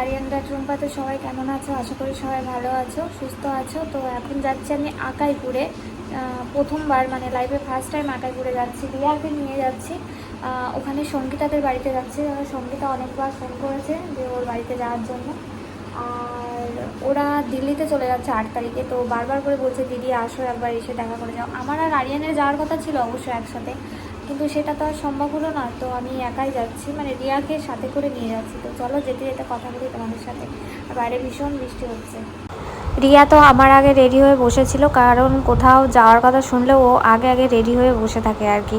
আরিয়ানরা ট্রুম্পাতে সবাই কেমন আছো? আশা করি সবাই ভালো আছো, সুস্থ আছো। তো এখন যাচ্ছি আমি আকাইপুরে। প্রথমবার মানে লাইফে ফার্স্ট টাইম আকাইপুরে যাচ্ছি রিয়াকে নিয়ে যাচ্ছি। ওখানে সঙ্গীতাদের বাড়িতে যাচ্ছি। সঙ্গীতা অনেকবার ফোন করেছে যে ওর বাড়িতে যাওয়ার জন্য। আর ওরা দিল্লিতে চলে যাচ্ছে আট তারিখে, তো বারবার করে বলছে, দিদি, আসো একবার, এসে দেখা করে যাও। আমার আর আরিয়ানের যাওয়ার কথা ছিল অবশ্যই একসাথে। কিন্তু সেটা তো আর সম্ভব হলো না। তো আমি একাই যাচ্ছি মানে রিয়াকে সাথে করে নিয়ে যাচ্ছি। তো চলো যেতে যেতে কথা বলি তোমাদের সাথে। আর বাইরে ভীষণ বৃষ্টি হচ্ছে। রিয়া তো আমার আগে রেডি হয়ে বসেছিল, কারণ কোথাও যাওয়ার কথা শুনলে ও আগে আগে রেডি হয়ে বসে থাকে আর কি।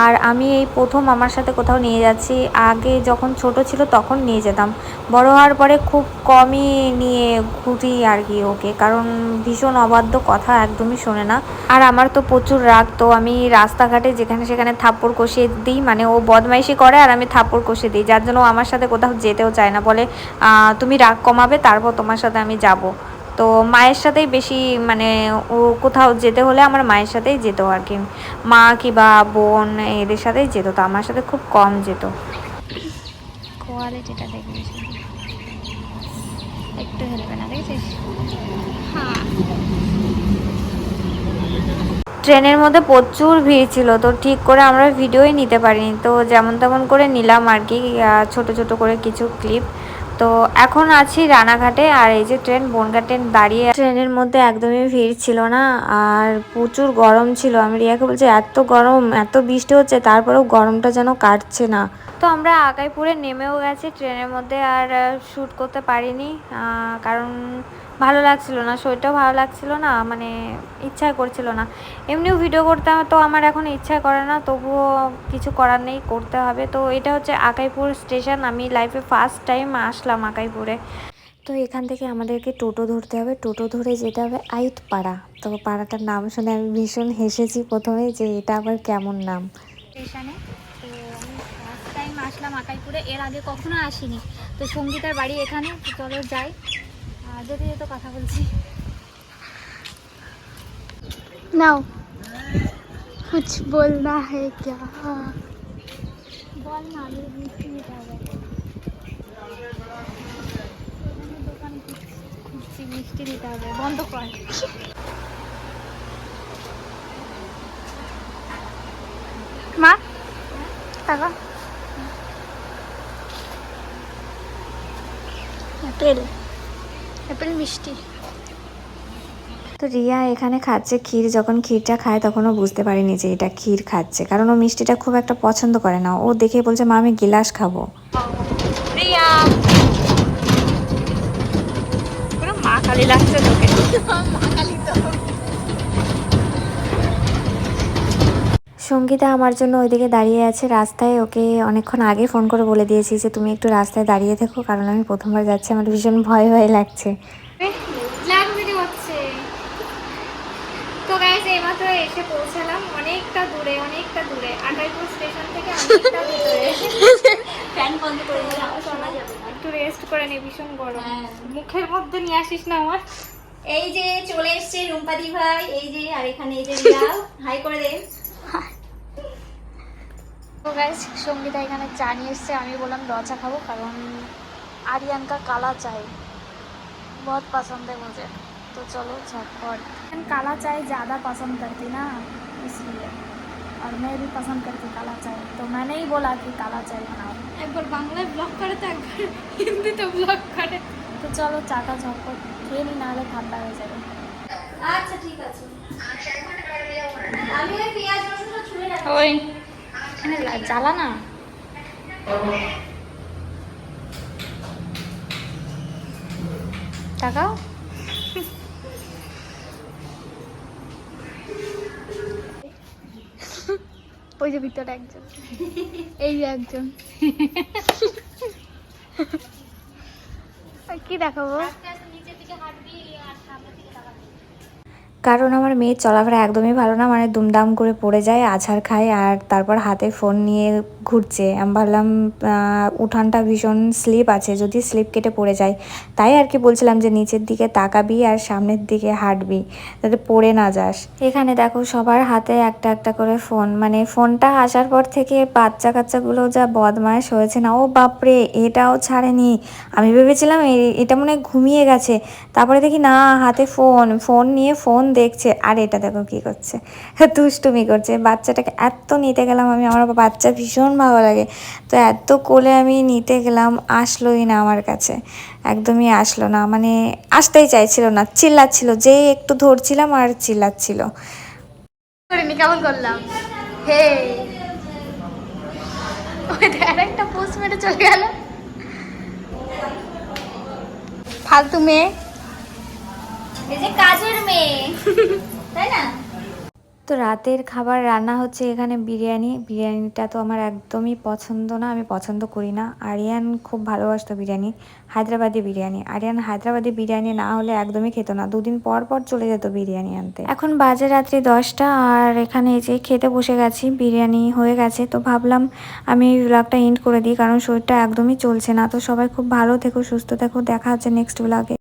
আর আমি এই প্রথম আমার সাথে কোথাও নিয়ে যাচ্ছি, আগে যখন ছোট ছিল তখন নিয়ে যেতাম। বড় হওয়ার পরে খুব কমই নিয়ে ঘুরি আর কি ওকে, কারণ ভীষণ অবাধ্য কথা, একদমই শোনে না। আর আমার তো প্রচুর রাগ, তো আমি রাস্তাঘাটে যেখানে সেখানে থাপ্পড় কষিয়ে দিই মানে ও বদমাইশি করে আর আমি থাপ্পড় কষিয়ে দিই, যার জন্য আমার সাথে কোথাও যেতেও চায় না, বলে তুমি রাগ কমাবে, তারপর তোমার সাথে আমি যাব। তো মায়ের সাথেই বেশি মানে ও কোথাও যেতে হলে আমার মায়ের সাথেই যেত আর কি। মা কিংবা বোন এদের সাথেই যেত তো আমার সাথে খুব কম যেত। কোয়ালিটিটা দেখেছি একটু হেলবে না দেখেছিস? হ্যাঁ। ট্রেনের মধ্যে প্রচুর ভিড় ছিল তো ঠিক করে আমরা ভিডিওই নিতে পারিনি তো যেমন তেমন করে নিলাম আর কি ছোট ছোট করে কিছু ক্লিপ তো এখন আছি রানাঘাটে, আর এই যে ট্রেন, বনগা ট্রেন দাঁড়িয়ে ট্রেনের মধ্যে একদমই ভিড় ছিল না, আর প্রচুর গরম ছিল। আমি রিয়াকে বলছি, এত গরম, এত বৃষ্টি হচ্ছে, তারপরেও গরমটা যেন কাটছে না। তো আমরা আগাইপুরে নেমেও গেছি ট্রেনের মধ্যে, আর শ্যুট করতে পারিনি কারণ ভালো লাগছিল না, শরীরটাও ভালো লাগছিল না মানে ইচ্ছা করছিল না। এমনিও ভিডিও করতে তো আমার এখন ইচ্ছা করে না, তবুও কিছু করার নেই, করতে হবে। তো এটা হচ্ছে আকাইপুর স্টেশন আমি লাইফে ফার্স্ট টাইম আসলাম আকাইপুরে। তো এখান থেকে আমাদেরকে টোটো ধরতে হবে। টোটো ধরে যেতে হবে আইট পাড়া তো পাড়াটার নাম শুনে আমি ভীষণ হেসেছি প্রথমে যে এটা আবার কেমন নাম। স্টেশনে তো আমি ফার্স্ট টাইম আসলাম আকাইপুরে। এর আগে কখনো আসিনি। তো সঙ্গীতার বাড়ি এখানে চলো যাই। যেতে তো কথা বলছি। নাও। কুছ বলনা হ্যাঁ ক্যা? বল না আমি মিষ্টি মিটাবো দোকানে খুঁজছি মিষ্টি নিতে হবে বন্ধ কর। মা? টাকা? হ্যাঁ। তেল। অ্যাপেল মিষ্টি। তো রিয়া এখানে খাচ্ছে ক্ষীর যখন ক্ষীরটা খায় তখনও বুঝতে পারিনি যে এটা ক্ষীর খাচ্ছে। কারণ ও মিষ্টিটা খুব একটা পছন্দ করে না। ও দেখে বলছে মা আমি গিলাস খাব। রিয়া! পুরো মা কালী লাগছে তোকে? মা কালী তো। সঙ্গীতা আমার জন্য ওইদিকে দাঁড়িয়ে আছে রাস্তায়। ওকে অনেকক্ষণ আগে ফোন করে বলে দিয়েছি যে তুমি একটু রাস্তায় দাঁড়িয়ে থেকো কারণ আমি প্রথমবার যাচ্ছি। আমার ভীষণ ভয় ভয় লাগছে। তো এইমাত্র এসে পৌঁছালাম অনেকটা দূরে অনেকটা দূরে। আটাইপুর স্টেশন থেকে অনেকটা দূরে। ফ্যান বন্ধ করে দিলে আওয়াজ শোনা যাবে না। একটু রেস্ট করে নে ভীষণ গরম। হ্যাঁ। মুখের মধ্যে নিয়ে আসিস না আমার। এই যে চলে এসছে রুম্পাদি ভাই এই যে আর এখানে এই যে হাই করে দে। তো গাইস সঙ্গীতা এখানে চা নিয়ে এসছে আমি বললাম র চা খাবো কারণ आर्यन का काला चाय बहुत पसंद है मुझे तो चलो झटपट काला चाय ज़्यादा पसंद करती ना इसलिए और मैं भी पसंद करती काला चाय तो मैंने ही बोला कि काला चाय बनाओ একবার বাংলায় ব্লগ করে তো একবার হিন্দিতে ব্লগ করে তো চলো চাটা ঝটপট খেয়ে নি নাহলে ঠান্ডা হয়ে যাবে আচ্ছা ঠিক আছে আমি ওই পেঁয়াজ রসুনটা ছুলে রাখি ওই এখানে জ্বালা না? টাকাও ওই যে ভিতরে একজন। এই যে একজন। কি দেখাবো? কারণ আমার মেয়ের চলাফেরা একদমই ভালো না মানে দুমদাম করে পড়ে যায়, আছাড় খায়, আর তারপর হাতে ফোন নিয়ে ঘুরছে। আমি ভাবলাম উঠানটা ভীষণ স্লিপ আছে, যদি স্লিপ কেটে পড়ে যায়। তাই আর কি বলছিলাম যে নিচের দিকে তাকাবি আর সামনের দিকে হাঁটবি, যাতে পড়ে না যাস। এখানে দেখো সবার হাতে একটা একটা করে ফোন মানে ফোনটা আসার পর থেকে বাচ্চা কাচ্চাগুলো যা বদমাশ হয়েছে না, ও বাপরে, এটাও ছাড়েনি। আমি ভেবেছিলাম এটা মনে ঘুমিয়ে গেছে। তারপরে দেখি না, হাতে ফোন ফোন নিয়ে ফোন দেখছে। আর এটা দেখো কি করছে? দুষ্টুমি করছে। বাচ্চাটাকে এত নিতে গেলাম আমি, আমার বাচ্চা ভীষণ ভালো লাগে। তো এত কোলে আমি নিতে গেলাম আসলোই না আমার কাছে। একদমই আসলো না মানে আসতেই চাইছিল না চিল্লাচ্ছিল যেই একটু ধরছিলাম আর চিল্লাচ্ছিল। কেমন করলাম? হে একটা পোস্ট মেরে চলে গেল। ফালতু মেয়ে। কাজের মেয়ে তাই না? তো রাতের খাবার রান্না হচ্ছে এখানে বিরিয়ানি। বিরিয়ানিটা তো আমার একদমই পছন্দ না, আমি পছন্দ করি না। আরিয়ান খুব ভালোবাসতো বিরিয়ানি, হায়দ্রাবাদি বিরিয়ানি। আরিয়ান হায়দ্রাবাদি বিরিয়ানি না হলে একদমই খেত না। দুদিন পর পর চলে যেত বিরিয়ানি আনতে। এখন বাজে রাত্রি দশটা আর এখানে যে খেতে বসে গেছি, বিরিয়ানি হয়ে গেছে। তো ভাবলাম আমি এই ব্লগটা এন্ড করে দিই, কারণ শরীরটা একদমই চলছে না। তো সবাই খুব ভালো থেকো, সুস্থ থেকো। দেখা হচ্ছে নেক্সট ব্লগে